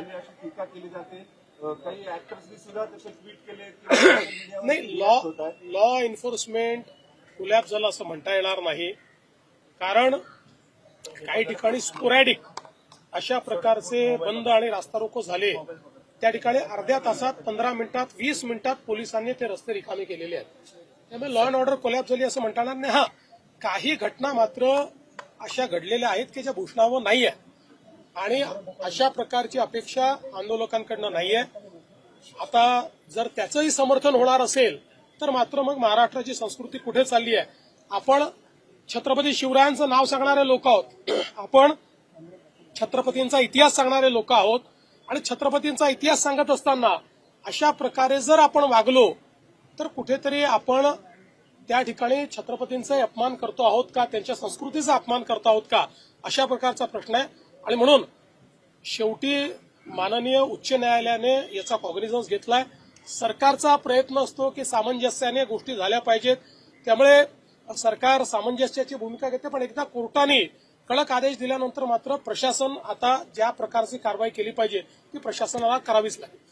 झाली अशी टीका केली जाते. काही ऍक्टर्सनी सुद्धा तसे ट्विट केले नाही लॉ. लॉ एन्फोर्समेंट कुलॅप झालं असं म्हणता येणार नाही. कारण काही ठिकाणी स्पोरॅडिक अशा प्रकारचे बंद आणि रास्ता रोको झाले. त्या ठिकाणी अर्ध्या तासात पंधरा मिनिटात वीस मिनिटात पोलिसांनी ते रस्ते रिकामे केलेले आहेत. त्यामुळे लॉ अँड ऑर्डर कोलॅप झाली असं म्हणता येणार नाही. हा काही घटना मात्र अशा घडलेल्या आहेत की ज्या भूषणावं नाही आहे आणि अशा प्रकारची अपेक्षा आंदोलकांकडनं नाहीये. आता जर त्याचंही समर्थन होणार असेल तर मात्र मग महाराष्ट्राची संस्कृती कुठे चालली आहे? आपण छत्रपती शिवरायांचं नाव सांगणारे लोक आहोत. आपण छत्रपतींचा इतिहास सांगणारे लोक आहोत. आणि छत्रपतींचा इतिहास सांगत असताना अशा प्रकारे जर आपण वागलो तर कुठेतरी आपण त्या ठिकाणी छत्रपतींचा अपमान करतो आहोत का? त्यांच्या संस्कृतीचा अपमान करतो आहोत का? अशा प्रकारचा प्रश्न आहे. आणि म्हणून शेवटी माननीय उच्च न्यायालयाने याचा कॉग्निझन्स घेतलाय. सरकारचा प्रयत्न असतो की सामंजस्याने गोष्टी झाल्या पाहिजेत. त्यामुळे सरकार सामंजस्याची भूमिका घेते पण एकदा कोर्टाने कडक आदेश दिल्यानंतर मात्र प्रशासन आता ज्या प्रकारची कारवाई केली पाहिजे ती प्रशासनाला करावीच लागेल.